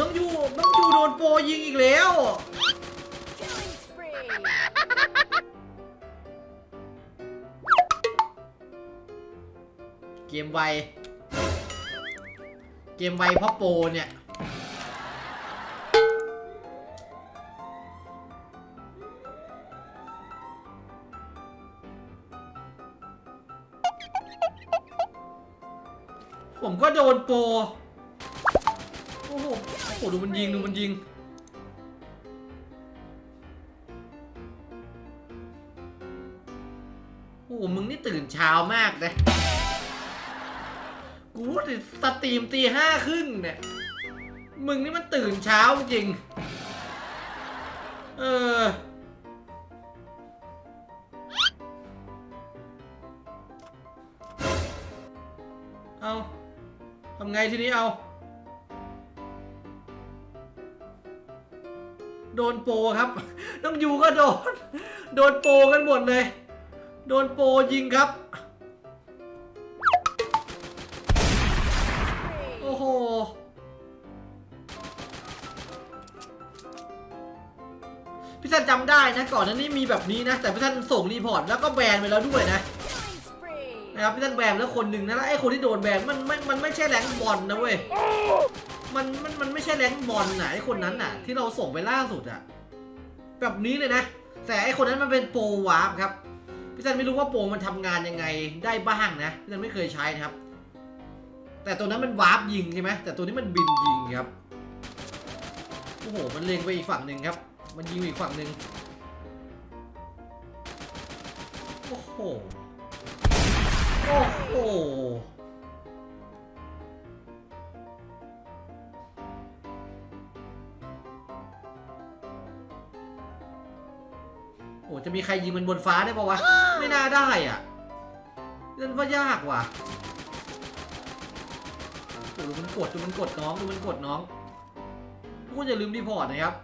น้องยูน้องยูโดนโปรยิงอีกแล้ว เกมไว เกมไวเพราะโปรเนี่ยผมก็โดนโปร อ้โหโอ้โหดูมันยิงดูมันยิง โอ้โหมึงนี่ตื่นเช้ามากนะกูติดสตรีมตีห้าครึ่งเนี่ย มึงนี่มันตื่นเช้าจริง เออเอาทำไงทีนี้เอา โดนโปรครับ น้องยูก็โดน โดนโปรกันหมดเลย โดนโปรยิงครับ โอ้โห พี่ท่านจำได้นะก่อนนั้นนี่มีแบบนี้นะ แต่พี่ท่านส่งรีพอร์ตแล้วก็แบนไปแล้วด้วยนะนะครับพี่ท่านแบนแล้วคนหนึ่งนะแล้วไอ้คนที่โดนแบนมันมันมันไม่ใช่แรงบอลนะเว้ย มันมันมันไม่ใช่แรงค์บอลนะไอ้คนนั้นน่ะ ที่เราส่งไปล่าสุดอะแบบนี้เลยนะ แต่ไอ้คนนั้นมันเป็นโปรวาร์ปครับ พี่ท่านไม่รู้ว่าโปรมันทำงานยังไงได้บ้างนะ พี่ท่านไม่เคยใช้นะครับ แต่ตัวนั้นมันวาร์ปยิงใช่ไหมแต่ตัวนี้มันบินยิงครับ โอ้โห มันเล็งไปอีกฝั่งหนึ่งครับ มันยิงไปอีกฝั่งหนึ่งโอ้โห โอ้โห โอ้จะมีใครยิงมันบนฟ้าได้ปะวะ ไม่น่าได้อะนั่นว่ายากว่ะโอ้ดูมันกดดูมันกดน้องดูมันกดน้องทุกคนอย่าลืมรีพอร์ตนะครับ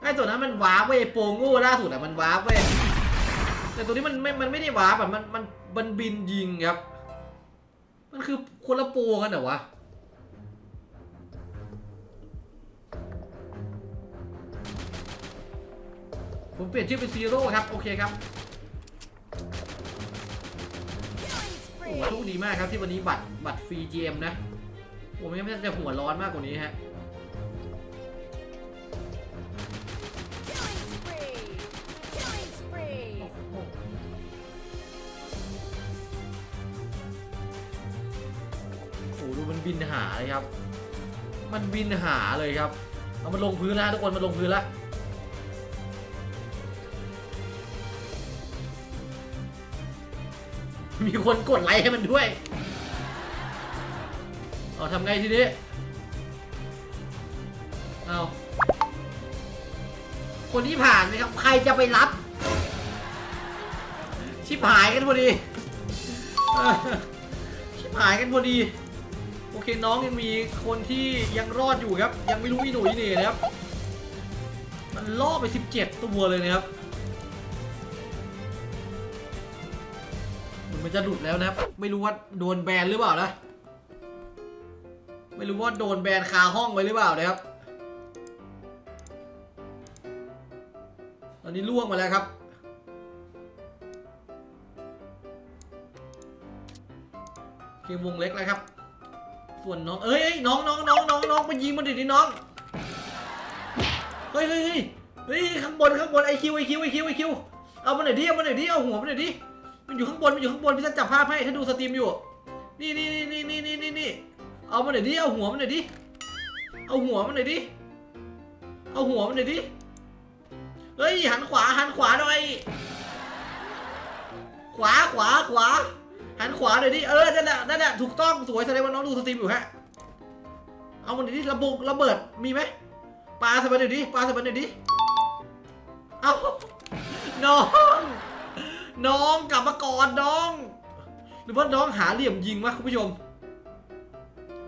ไอ้ตัวนั้นมันวาร์ปเว้ยโปรโง่ล่าสุดอะมันวาร์ปเว้ยแต่ตัวนี้มันไม่มันไม่ได้วาร์ปอะมันมันมันบินยิงครับ มันคือคนละโปรกันเหรอวะ ผมเปลี่ยนชื่อเป็นซีโร่ครับ โอเคครับโอ้โห Killing โชคดีมากครับที่วันนี้บัตรบัตรฟรี GM นะโอ้ไม่งั้จะหัวร้อนมากกว่านี้ฮะโอ้โหดูมันบินหาเลยครับ มันบินหาเลยครับ เอามันลงพื้นแล้วทุกคนมันลงพื้นแล้ว มีคนกดไลค์ให้มันด้วย เอาทำไงทีนี้ เอาคนที่ผ่านไหมครับ ใครจะไปรับ ชิบหายกันพอดีอชิบหายกันพอดี โอเคน้องยังมีคนที่ยังรอดอยู่ครับ ยังไม่รู้อีหนุ่ยนี่นะครับ มันล่อไป 17 ตัวเลยนะครับ มันจะหลุดแล้วนะครับ ไม่รู้ว่าโดนแบนหรือเปล่านะ ไม่รู้ว่าโดนแบนคาห้องไว้หรือเปล่านะครับ ตอนนี้ล่วงมาแล้วครับ เกมวงเล็กแล้วครับ ส่วนน้อง เอ้ยน้องน้องน้องน้องน้องมายิงมันดิดิน้อง เฮ้ยเฮ้ยเฮ้ยเฮ้ยข้างบนข้างบนไอคิวไอคิวไอคิวไอคิว เอามาหน่อยดิเอามาหน่อยดิเอาหัวมาหน่อยดิ มันอยู่ข้างบน มันอยู่ข้างบนพี่จะจับภาพให้ถ้าดูสตรีมอยู่ นี่นี่นี่นี่นี่นี่นี่เอามาหน่อยดิ เอาหัวมันหน่อยดิ เอาหัวมันหน่อยดิ เอาหัวมันหน่อยดิ เฮ้ยหันขวาหันขวาหน่อย ขวาขวาขวา หันขวาหน่อยดิ เออ นั่นแหละ นั่นแหละถูกต้องสวยแสดงว่าน้องดูสตรีมอยู่ฮะ เอามันหน่อยดิระบุระเบิด มีไหมปลาส่มันหน่อยดิ ปลาส่มันหน่อยดิ เอาน้อง น้องกลับมาก่อนน้อง หรือว่าน้องหาเหลี่ยมยิงวะคุณผู้ชม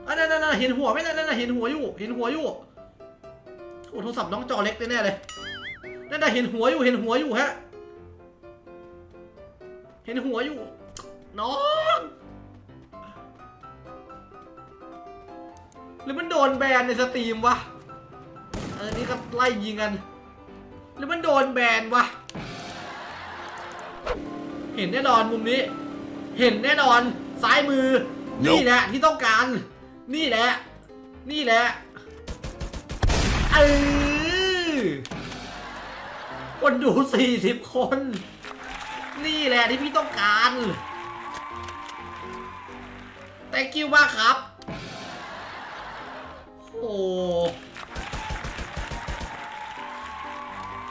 อันนั้นนั่นเห็นหัวไหมนั่นนั่นเห็นหัวอยู่ เห็นหัวอยู่โอ้โทรศัพท์น้องจอเล็กแน่เลยนั่นน่ะเห็นหัวอยู่เห็นหัวอยู่ฮะ เห็นหัวอยู่ น้องหรือมันโดนแบนในสตรีมวะเออนี่ก็ไล่ยิงกัน หรือมันโดนแบนวะ เห็นแน่นอนมุมนี้ เห็นแน่นอนซ้ายมือ นี่แหละที่ต้องการ นี่แหละ นี่แหละเออคนดู40คน นี่แหละที่พี่ต้องการ แต่กิ้วมากครับ โอ้